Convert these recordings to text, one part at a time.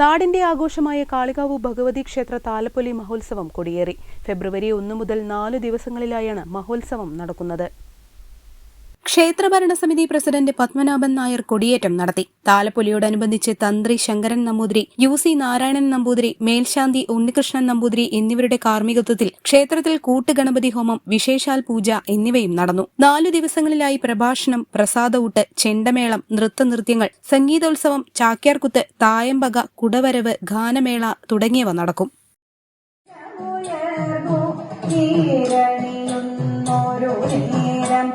നാടിന്റെ ആഘോഷമായ കാളികാവ് ഭഗവതി ക്ഷേത്ര താലപ്പൊലി മഹോത്സവം കൊടിയേറി. ഫെബ്രുവരി ഒന്ന് മുതൽ നാല് ദിവസങ്ങളിലായാണ് മഹോത്സവം നടക്കുന്നത്. ക്ഷേത്ര ഭരണസമിതി പ്രസിഡന്റ് പത്മനാഭൻ നായർ കൊടിയേറ്റം നടത്തി. താലപ്പൊലിയോടനുബന്ധിച്ച് തന്ത്രി ശങ്കരൻ നമ്പൂതിരി യു സി നാരായണൻ നമ്പൂതിരി മേൽശാന്തി ഉണ്ണികൃഷ്ണൻ നമ്പൂതിരി എന്നിവരുടെ കാർമ്മികത്വത്തിൽ ക്ഷേത്രത്തിൽ കൂട്ടുഗണപതി ഹോമം വിശേഷാൽ പൂജ എന്നിവയും നടന്നു. നാലു ദിവസങ്ങളിലായി പ്രഭാഷണം പ്രസാദഊട്ട് ചെണ്ടമേളം നൃത്തനൃത്യങ്ങൾ സംഗീതോത്സവം ചാക്യാർകുത്ത് തായമ്പക കുടവരവ് ഗാനമേള തുടങ്ങിയവ നടക്കും കീഴണിയുന്നൊരു നേരം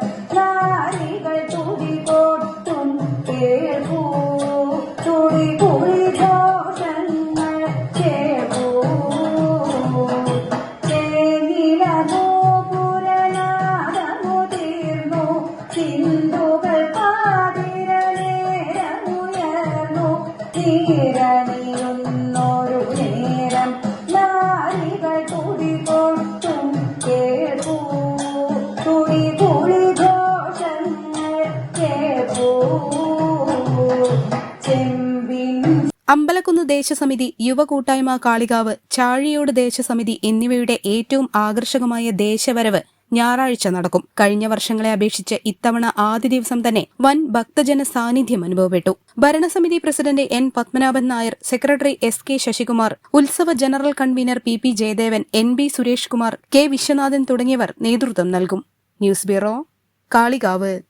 അമ്പലക്കുന്ന് ദേശസമിതി യുവകൂട്ടായ്മ കാളികാവ് ചാഴിയോട് ദേശസമിതി എന്നിവയുടെ ഏറ്റവും ആകർഷകമായ ദേശവരവ് ഞായറാഴ്ച നടക്കും. കഴിഞ്ഞ വർഷങ്ങളെ അപേക്ഷിച്ച് ഇത്തവണ ആദ്യ ദിവസം തന്നെ വൻ ഭക്തജന സാന്നിധ്യം അനുഭവപ്പെട്ടു. ഭരണസമിതി president N Padmanabhan Nair secretary S K Sasikumar ഉത്സവ general convener P P Jayadevan N B Suresh Kumar K Viswanathan തുടങ്ങിയവർ നേതൃത്വം നൽകും. News bureau Kalikavu.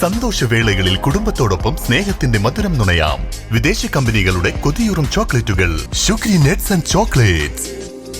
സന്തോഷവേളകളിൽ കുടുംബത്തോടൊപ്പം സ്നേഹത്തിന്റെ മധുരം നുണയാം. വിദേശ കമ്പനികളുടെ കൊതിയൂറും ചോക്ലേറ്റുകൾ. Sugary nets and chocolates.